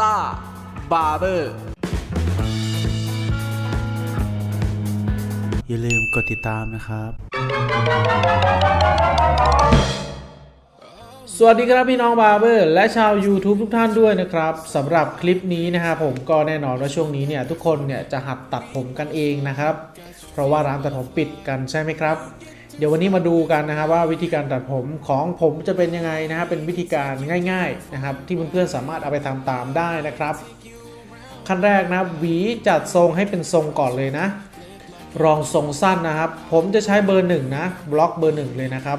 ต้าบาร์เบอร์อย่าลืมกดติดตามนะครับ สวัสดีครับพี่น้องบาร์เบอร์และชาว YouTube ทุกท่านด้วยนะครับสำหรับคลิปนี้นะครับผมก็แน่นอนว่าช่วงนี้เนี่ยทุกคนเนี่ยจะหัดตัดผมกันเองนะครับ เพราะว่าร้านตัดผมปิดกันใช่ไหมครับ เดี๋ยววันนี้มาดูกันนะครับว่าวิธีการตัดผมของผมจะเป็นยังไงนะครับเป็นวิธีการง่าย ๆนะครับ ที่เพื่อนๆสามารถเอาไปทำตามได้นะครับ ขั้นแรกนะหวีจัดทรงให้เป็นทรงก่อนเลยนะ รองทรงสั้นนะครับ ผมจะใช้เบอร์หนึ่งนะบล็อกเบอร์หนึ่งเลยนะครับ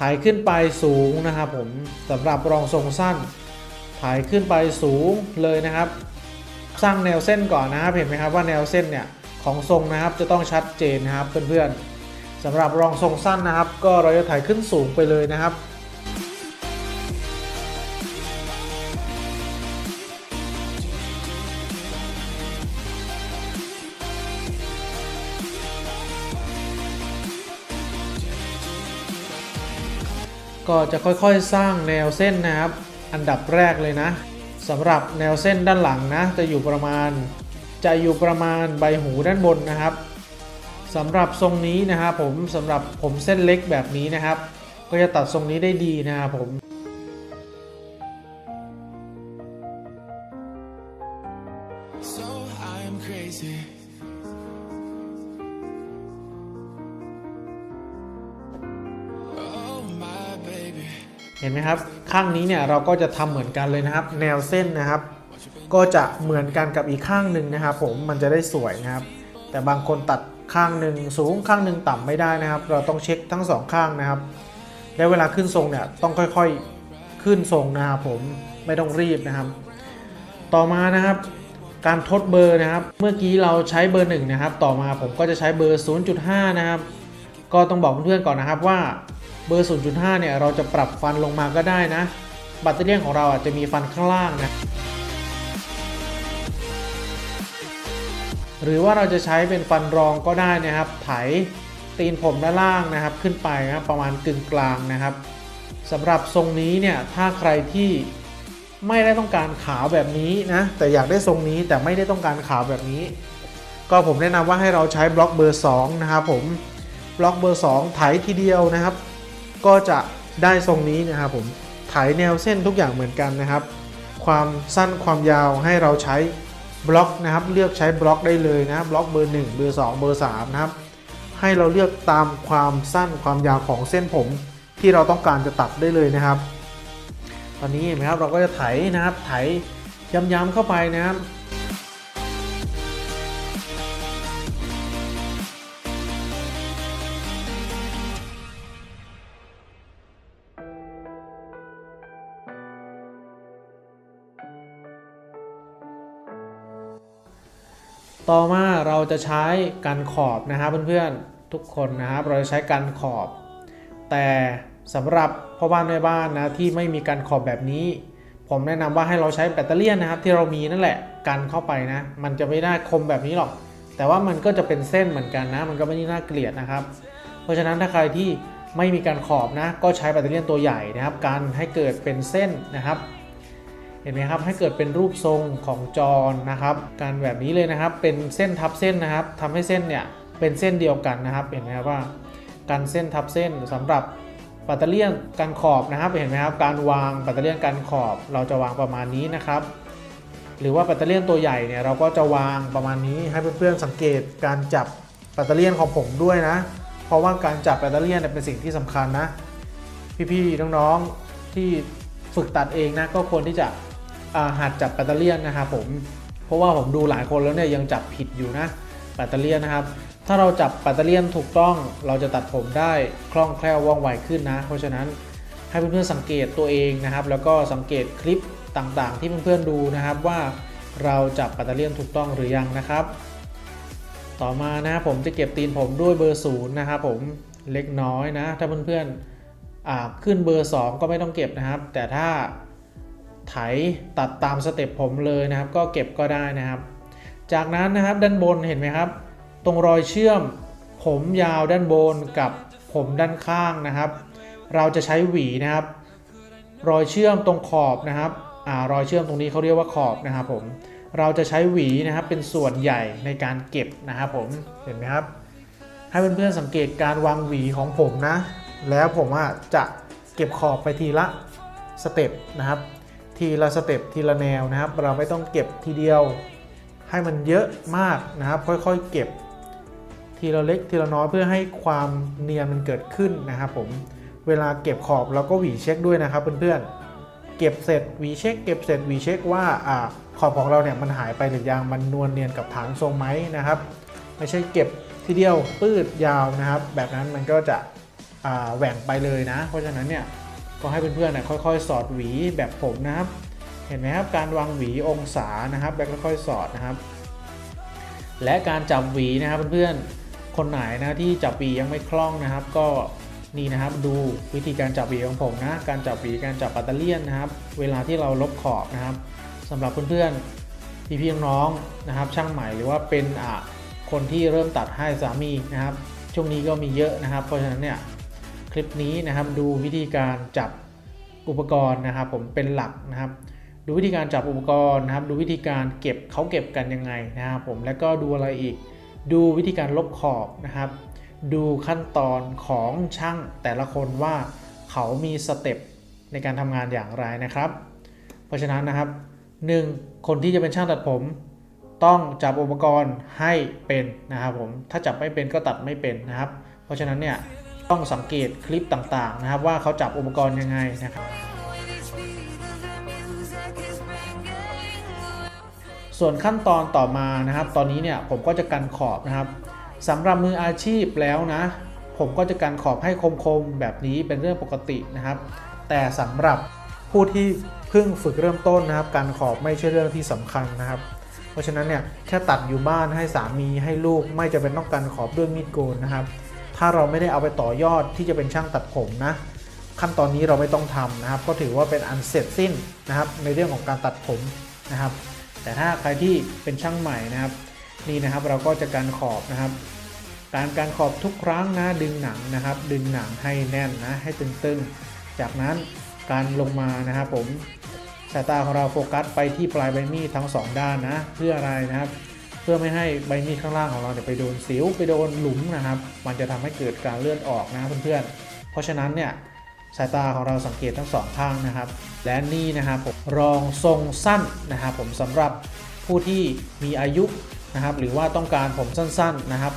ถ่ายขึ้นไปสูงนะครับผมสำหรับรองทรงสั้น ถ่ายขึ้นไปสูงเลยนะครับ สร้างแนวเส้นก่อนนะครับเห็นไหมครับว่าแนวเส้นเนี่ยของทรงนะครับจะต้องชัดเจนนะครับเพื่อนๆ สำหรับรองทรงสั้นนะครับ ก็เราจะถ่ายขึ้นสูงไปเลยนะครับ ก็จะค่อยๆสร้างแนวเส้นนะครับ อันดับแรกเลยนะสำหรับแนวเส้นด้านหลังนะ จะอยู่ประมาณ จะอยู่ประมาณใบหูด้านบนนะครับ สำหรับทรงนี้นะครับผมสำหรับผมเส้นเล็กแบบนี้นะครับ ก็จะตัดทรงนี้ได้ดีนะครับผม So I'm crazy. Oh my baby. เห็นไหมครับ ข้างนี้เนี่ยเราก็จะทำเหมือนกันเลยนะครับ แนวเส้นนะครับ ก็จะเหมือนกันกับอีกข้างหนึ่งนะครับ ผมมันจะได้สวยนะครับ แต่บางคนตัด ข้างหนึ่งสูงข้างหนึ่งต่ำไม่ได้นะครับ เราต้องเช็คทั้งสองข้างนะครับ และเวลาขึ้นทรงเนี่ยต้องค่อยๆขึ้นทรงนะครับผมไม่ต้องรีบนะครับ ต่อมานะครับ การทดเบอร์นะครับ เมื่อกี้เราใช้เบอร์หนึ่งนะครับ ต่อมาผมก็จะใช้เบอร์ 0.5 นะครับ ก็ต้องบอกเพื่อนๆก่อนนะครับว่าเบอร์ 0.5 เนี่ยเราจะปรับฟันลงมาก็ได้นะ บัตเตอรี่ยนของเราอาจจะมีฟันข้างล่างนะ หรือว่าเราจะใช้เป็นฟันรองก็ได้นะครับไถตีนผมด้านล่างนะครับขึ้นไปนะครับประมาณกึ่งกลางนะครับสำหรับทรงนี้เนี่ยถ้าใครที่ไม่ได้ต้องการขาวแบบนี้นะแต่อยากได้ทรงนี้แต่ไม่ได้ต้องการขาวแบบนี้ ก็ผมแนะนำว่าให้เราใช้บล็อกเบอร์2นะครับผมบล็อกเบอร์2ไถทีเดียวนะครับ ก็จะได้ทรงนี้นะครับผมไถแนวเส้นทุกอย่างเหมือนกันนะครับ ความสั้นความยาวให้เราใช้ บล็อกนะครับเลือกใช้บล็อกได้เลยนะบล็อกเบอร์ 1 เบอร์ 2 เบอร์3นะครับให้เราเลือกตามความสั้นความยาวของเส้นผม ที่เราต้องการจะตัดได้เลยนะครับ ตอนนี้เห็นไหมครับเราก็จะไถนะครับไถย้ำๆเข้าไปนะครับ ต่อมาเราจะใช้กันขอบนะครับเพื่อนๆทุกคนนะครับเราจะใช้กันขอบ แต่สำหรับพ่อบ้านแม่บ้านนะที่ไม่มีกันขอบแบบนี้ ผมแนะนำว่าให้เราใช้แบตเตอรี่นะครับ ที่เรามีนั่นแหละกันเข้าไปนะ มันจะไม่ได้คมแบบนี้หรอก แต่ว่ามันก็จะเป็นเส้นเหมือนกันนะ มันก็ไม่ได้น่าเกลียดนะครับ เพราะฉะนั้นถ้าใครที่ไม่มีการขอบนะ ก็ใช้แบตเตอรี่ตัวใหญ่นะครับกันให้เกิดเป็นเส้นนะครับ ห็นไหมครับให้เกิดเป็นรูปทรงของจอนะครับ การแบบนี้เลยนะครับเป็นเส้นทับเส้นนะครับทำให้เส้นเนี่ยเป็นเส้นเดียวกันนะครับ เห็นไหมครับว่า การเส้นทับเส้นสำหรับปัตเตอร์เลียนการขอบนะครับ เห็นไหมครับการวางปัตเตอร์เลียนการขอบ เราจะวางประมาณนี้นะครับ หรือว่าปัตเตอร์เลียนตัวใหญ่เนี่ยเราก็จะวางประมาณนี้ให้เพื่อนๆสังเกตการจับปัตเตอร์เลียนของผมด้วยนะ เพราะว่าการจับปัตเตอร์เลียนเนี่ยเป็นสิ่งที่สำคัญนะ พี่ๆน้องๆที่ฝึกตัดเองนะก็ควรที่จะ หัดจับแบตเตอรี่นะครับผมเพราะว่าผมดูหลายคนแล้วเนี่ยยังจับผิดอยู่นะแบตเตอรี่นะครับ ถ้าเราจับแบตเตอรี่ถูกต้องเราจะตัดผมได้คล่องแคล่วว่องไวขึ้นนะ เพราะฉะนั้นให้เพื่อนๆสังเกตตัวเองนะครับ แล้วก็สังเกตคลิปต่างๆ ที่เพื่อนๆดูนะครับว่าเราจับแบตเตอรี่ถูกต้องหรือยังนะครับ ต่อมานะครับผมจะเก็บตีนผมด้วยเบอร์ศูนย์นะครับผมเล็กน้อยนะ ถ้าเพื่อนๆขึ้นเบอร์ 2 ก็ไม่ต้องเก็บนะครับ แต่ถ้า ไถตัดตามสเต็ปผมเลยนะครับ ก็เก็บก็ได้นะครับ จากนั้นนะครับด้านบนเห็นไหมครับ ตรงรอยเชื่อมผมยาวด้านบนกับผมด้านข้างนะครับ เราจะใช้หวีนะครับ รอยเชื่อมตรงขอบนะครับอารอยเชื่อมตรงนี้เขาเรียกว่าขอบนะครับผมเราจะใช้หวีนะครับเป็นส่วนใหญ่ในการเก็บนะครับผมเห็นไหมครับ ให้เพื่อนๆสังเกตการวางหวีของผมนะ แล้วผมอะจะเก็บขอบไปทีละสเต็ปนะครับ ทีละสเต็ปทีละแนวนะครับ เราไม่ต้องเก็บทีเดียว ให้มันเยอะมากนะครับ ค่อยๆเก็บ ทีละเล็กทีละน้อยเพื่อให้ความเนียนมันเกิดขึ้นนะครับผมเวลาเก็บขอบเราก็หวีเช็คด้วยนะครับเพื่อนๆเก็บเสร็จหวีเช็คเก็บเสร็จหวีเช็คว่าอ่าขอบของเราเนี่ยมันหายไปหรือยังมันนวลเนียนกับฐานทรงไหมนะครับ ไม่ใช่เก็บทีเดียวปืดยาวนะครับ แบบนั้นมันก็จะแหว่งไปเลยนะ เพราะฉะนั้นเนี่ย ก็ให้เพื่อนๆนี่ยค่อยๆ สอดหวีแบบผมนะครับ เห็นไหมครับการวางหวีองศานะครับแบบค่อยๆสอดนะครับ และการจับหวีนะครับเพื่อนๆคนไหนนะที่จับหวียังไม่คล่องนะครับ ก็นี่นะครับดูวิธีการจับหวีของผมนะการจับหวีการจับปัตเตอร์เลียนนะครับ เวลาที่เราลบขอบนะครับสำหรับเพื่อนๆพี่ๆน้องๆนะครับ ช่างใหม่หรือว่าเป็นอะคนที่เริ่มตัดให้สามีนะครับ ช่วงนี้ก็มีเยอะนะครับ เพราะฉะนั้นเนี่ย คลิปนี้นะครับดูวิธีการจับอุปกรณ์นะครับ ผมเป็นหลักนะครับ ดูวิธีการจับอุปกรณ์นะครับ ดูวิธีการเก็บเขาเก็บกันยังไงนะครับผมแล้วก็ดูอะไรอีก ดูวิธีการลบขอบนะครับ ดูขั้นตอนของช่างแต่ละคนว่าเขามีสเต็ปในการทำงานอย่างไรนะครับ เพราะฉะนั้นนะครับ 1. คนที่จะเป็นช่างตัดผม ต้องจับอุปกรณ์ให้เป็นนะครับผมถ้าจับไม่เป็นก็ตัดไม่เป็นนะครับ เพราะฉะนั้นเนี่ย ต้องสังเกตคลิปต่างๆนะครับ ว่าเขาจับอุปกรณ์ยังไงนะครับ ส่วนขั้นตอนต่อมานะครับ ตอนนี้เนี่ยผมก็จะกันขอบนะครับสำหรับมืออาชีพแล้วนะ ผมก็จะกันขอบให้คมๆแบบนี้เป็นเรื่องปกตินะครับ แต่สำหรับผู้ที่เพิ่งฝึกเริ่มต้นนะครับ การขอบไม่ใช่เรื่องที่สำคัญนะครับ เพราะฉะนั้นเนี่ยแค่ตัดอยู่บ้านให้สามีให้ลูกไม่จะเป็นต้องการขอบด้วยมีดโกนนะครับ ถ้าเราไม่ได้เอาไปต่อยอดที่จะเป็นช่างตัดผมนะ ขั้นตอนนี้เราไม่ต้องทำนะครับ ก็ถือว่าเป็นอันเสร็จสิ้นนะครับ ในเรื่องของการตัดผมนะครับ แต่ถ้าใครที่เป็นช่างใหม่นะครับ นี่นะครับเราก็จะการขอบนะครับ การการขอบทุกครั้งนะดึงหนังนะครับ ดึงหนังให้แน่นนะให้ตึงๆ จากนั้นการลงมานะครับผมสายตาของเราโฟกัสไปที่ปลายใบมีดทั้งสองด้านนะ เพื่ออะไรนะครับ พื่อไม่ให้ใบมีดข้างล่างของเราเนี่ยไปโดนสิวไปโดนหลุมนะครับ มันจะทำให้เกิดการเลื่อนออกนะเพื่อนๆ เพราะฉะนั้นเนี่ยสายตาของเราสังเกตทั้งสองข้างนะครับ และนี่นะครับผมรองทรงสั้นนะครับ ผมสำหรับผู้ที่มีอายุนะครับ หรือว่าต้องการผมสั้นๆนะครับ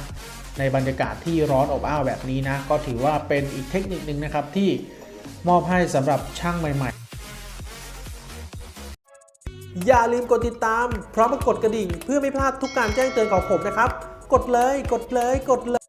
ในบรรยากาศที่ร้อนอบอ้าวแบบนี้นะก็ถือว่าเป็นอีกเทคนิคนึงนะครับที่มอบให้สำหรับช่างใหม่ อย่าลืมกดติดตาม พร้อมกดกระดิ่ง เพื่อไม่พลาดทุกการแจ้งเตือนของผมนะครับ กดเลย กดเลย กดเลย